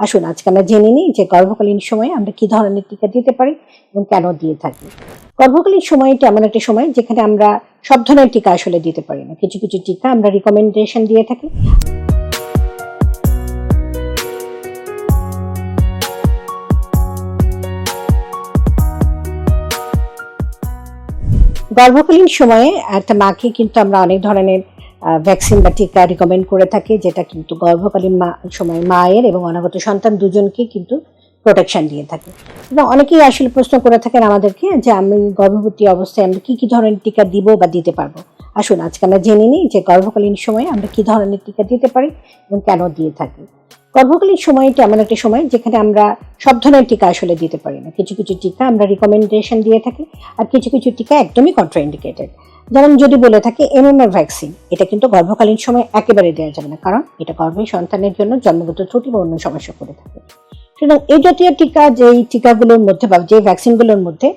আসুন, আজকে আমরা জেনে নিই যে গর্ভকালীন সময়ে আমরা কি ধরনের টিকা দিতে পারি এবং কেন দিয়ে থাকি। গর্ভকালীন সময়টা এমন একটা সময় যেখানে আমরা সব ধরনের টিকা আসলে দিতে পারি না। কিছু কিছু টিকা আমরা রিকমেন্ডেশন দিয়ে থাকি। গর্ভকালীন সময়ে একটা মাকে কিন্তু আমরা অনেক ধরনের ভ্যাকসিন বা টিকা রিকমেন্ড করে থাকে, যেটা কিন্তু গর্ভকালীন মা, সময় মায়ের এবং অনাগত সন্তান দুজনকে কিন্তু প্রোটেকশন দিয়ে থাকে। এবং অনেকেই আসলে প্রশ্ন করে থাকেন আমাদেরকে যে আমি গর্ভবতী অবস্থায় আমরা কি কি ধরনের টিকা দিব বা দিতে পারব? আসুন, আজকে আমরা জেনে নিই যে গর্ভকালীন সময়ে আমরা কি ধরনের টিকা দিতে পারি এবং কেন দিয়ে থাকি। গর্ভকালীন সময়টা এমন একটা সময় যেখানে আমরা সব ধরনের টিকা আসলে দিতে পারি না। কিছু কিছু টিকা আমরা রিকমেন্ডেশন দিয়ে থাকি আর কিছু কিছু টিকা একদমই কন্ট্রাইন্ডিকেটেড যেমন যদি বলে থাকি এমএমআর ভ্যাকসিন এটা কিন্তু গর্ভকালীন সময় একেবারে দেওয়া যাবে না, কারণ এটা গর্ভের সন্তানের জন্য জন্মগত ত্রুটি বা অন্য সমস্যা করে থাকে। সুতরাং এই জাতীয় টিকা, যেই টিকাগুলোর মধ্যে বা যে ভ্যাকসিনগুলোর মধ্যে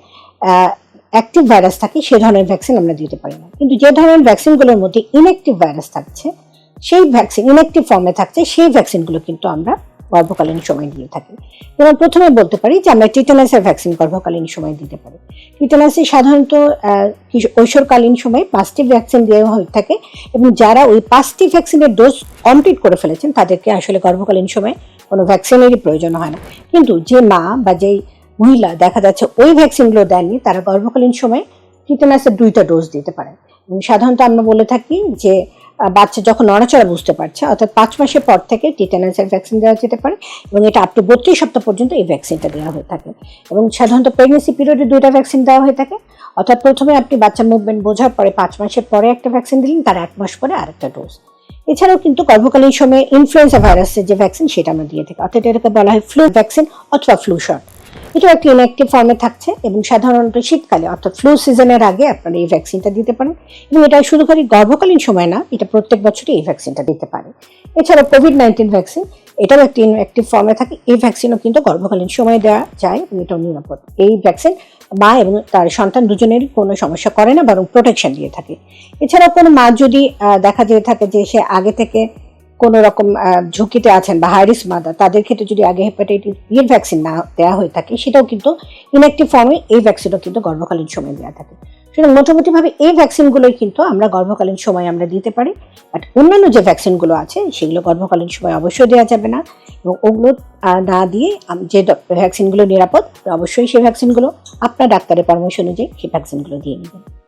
অ্যাক্টিভ ভাইরাস থাকে, সে ধরনের ভ্যাকসিন আমরা দিতে পারি না। কিন্তু যে ধরনের ভ্যাকসিনগুলোর মধ্যে ইনঅ্যাক্টিভ ভাইরাস থাকছে, সেই ভ্যাকসিন ইনঅ্যাক্টিভ ফর্মে থাকছে, সেই ভ্যাকসিনগুলো কিন্তু আমরা গর্ভকালীন সময় দিয়ে থাকি। যেমন প্রথমে বলতে পারি যে আমরা টিটানাসের ভ্যাকসিন গর্ভকালীন সময় দিতে পারি। টিটানাসে সাধারণত কৈশোরকালীন সময় পাঁচটি ভ্যাকসিন দেওয়া হয়ে থাকে এবং যারা ওই পাঁচটি ভ্যাকসিনের ডোজ কমপ্লিট করে ফেলেছেন, তাদেরকে আসলে গর্ভকালীন সময় কোনো ভ্যাকসিনেরই প্রয়োজন হয় না। কিন্তু যে মা বা যেই মহিলা দেখা যাচ্ছে ওই ভ্যাকসিনগুলো দেননি, তারা গর্ভকালীন সময় টিটানাসের দুইটা ডোজ দিতে এবং সাধারণত আমরা বলে থাকি যে বাচ্চা যখন নড়াচড়া বুঝতে পারছে, অর্থাৎ পাঁচ মাসের পর থেকে টিটানাসের ভ্যাকসিন দেওয়া যেতে পারে এবং এটা আপ টু বত্রিশ সপ্তাহ পর্যন্ত এই ভ্যাকসিনটা দেওয়া হয়ে থাকে। এবং সাধারণত প্রেগনেন্সি পিরিয়ডে দুইটা ভ্যাকসিন দেওয়া হয়ে থাকে। অর্থাৎ প্রথমে আপনি বাচ্চার মুভমেন্ট বোঝার পরে পাঁচ মাসের পরে একটা ভ্যাকসিন দিলেন, তার এক মাস পরে আরেকটা ডোজ এছাড়াও কিন্তু গর্ভকালীন সময়ে ইনফ্লুয়েঞ্জা ভাইরাসের যে ভ্যাকসিন সেটা আমরা দিয়ে থাকি। অর্থাৎ এটাকে বলা হয় ফ্লু ভ্যাকসিন অথবা ফ্লু শট এটাও একটি ইনঅ্যাক্টিভ ফর্মে থাকছে এবং সাধারণত শীতকালে, অর্থাৎ ফ্লু সিজনের আগে আপনারা এই ভ্যাকসিনটা দিতে পারেন। এবং এটা শুধু করে গর্ভকালীন সময় না, এটা প্রত্যেক বছরই এই ভ্যাকসিনটা দিতে পারে এছাড়া কোভিড নাইন্টিন ভ্যাকসিন এটাও একটি ইনঅ্যাক্টিভ ফর্মে থাকে। এই ভ্যাকসিনও কিন্তু গর্ভকালীন সময় দেওয়া যায় এবং এটাও নিরাপদ। এই ভ্যাকসিন মা এবং তার সন্তান দুজনেরই কোনো সমস্যা করে না, বরং প্রোটেকশন দিয়ে থাকে। এছাড়াও কোনো মা যদি দেখা যেয়ে থাকে যে সে আগে থেকে কোনো রকম ঝুঁকিতে আছেন বা হাইরিস মাদার তাদের ক্ষেত্রে যদি আগে হেপাটাইটিস বির ভ্যাকসিন না দেওয়া হয়ে থাকে, সেটাও কিন্তু ইনঅ্যাক্টিভ ফর্মে এই ভ্যাকসিনও কিন্তু গর্ভকালীন সময় দেওয়া থাকে। সুতরাং মোটামুটিভাবে এই ভ্যাকসিনগুলোই কিন্তু আমরা গর্ভকালীন সময় আমরা দিতে পারি বাট অন্যান্য যে ভ্যাকসিনগুলো আছে, সেগুলো গর্ভকালীন সময় অবশ্যই দেওয়া যাবে না, এবং ওগুলো না দিয়ে যে ভ্যাকসিনগুলো নিরাপদ অবশ্যই সেই ভ্যাকসিনগুলো আপনার ডাক্তারের পরামর্শ অনুযায়ী সেই ভ্যাকসিনগুলো দিয়ে নেবেন।